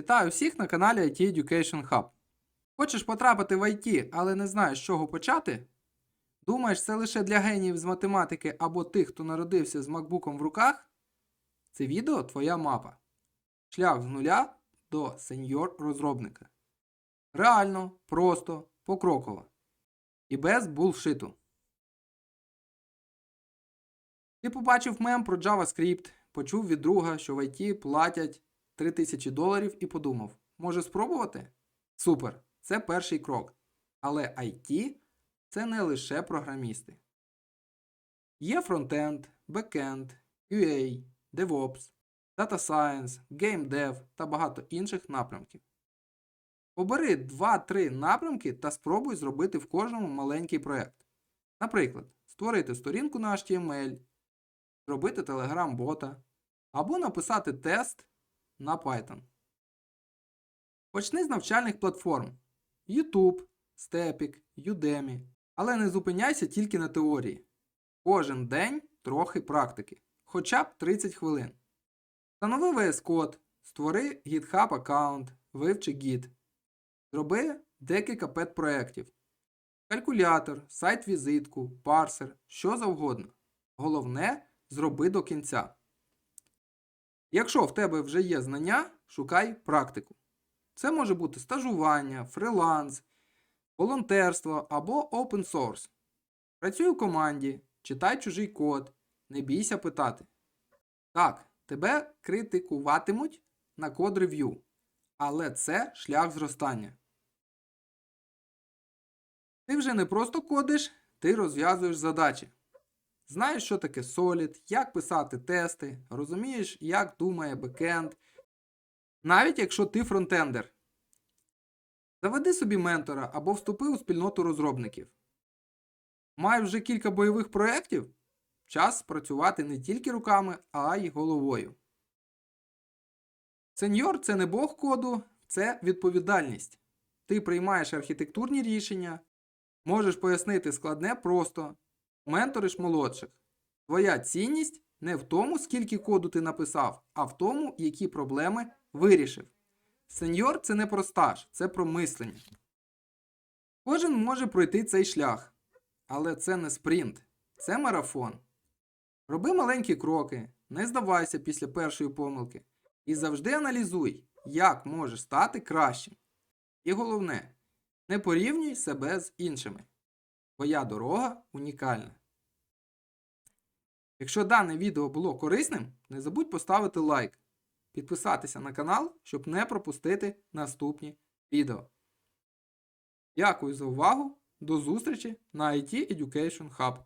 Вітаю всіх на каналі IT Education Hub. Хочеш потрапити в IT, але не знаєш, з чого почати? Думаєш, це лише для геніїв з математики або тих, хто народився з макбуком в руках? Це відео твоя мапа. Шлях з нуля до сеньор розробника. Реально, просто, покроково. І без булшиту. Ти побачив мем про JavaScript, почув від друга, що в IT платять 3000 доларів і подумав, може спробувати? Супер! Це перший крок. Але IT це не лише програмісти. Є фронтенд, бекенд, QA, DevOps, Data Science, Game Dev та багато інших напрямків. Обери 2-3 напрямки та спробуй зробити в кожному маленький проєкт. Наприклад, створити сторінку на HTML, зробити Telegram-бота або написати тест на Python. Почни з навчальних платформ YouTube, Stepik, Udemy. Але не зупиняйся тільки на теорії. Кожен день трохи практики, хоча б 30 хвилин. Встанови VS Code, створи GitHub аккаунт, вивчи Git. Зроби декілька пет-проєктів. Калькулятор, сайт-візитку, парсер, що завгодно. Головне зроби до кінця. Якщо в тебе вже є знання, шукай практику. Це може бути стажування, фриланс, волонтерство або open source. Працюй у команді, читай чужий код, не бійся питати. Так, тебе критикуватимуть на код рев'ю, але це шлях зростання. Ти вже не просто кодиш, ти розв'язуєш задачі. Знаєш, що таке Solid, як писати тести, розумієш, як думає бекенд. Навіть якщо ти фронтендер. Заведи собі ментора або вступи у спільноту розробників. Маєш вже кілька бойових проєктів? Час працювати не тільки руками, а й головою. Сеньор це не бог коду, це відповідальність. Ти приймаєш архітектурні рішення, можеш пояснити складне просто, менториш молодших. Твоя цінність не в тому, скільки коду ти написав, а в тому, які проблеми вирішив. Сеньор це не про стаж, це про мислення. Кожен може пройти цей шлях, але це не спринт, це марафон. Роби маленькі кроки, не здавайся після першої помилки і завжди аналізуй, як можеш стати кращим. І головне, не порівнюй себе з іншими. Твоя дорога унікальна. Якщо дане відео було корисним, не забудь поставити лайк, підписатися на канал, щоб не пропустити наступні відео. Дякую за увагу. До зустрічі на IT Education Hub.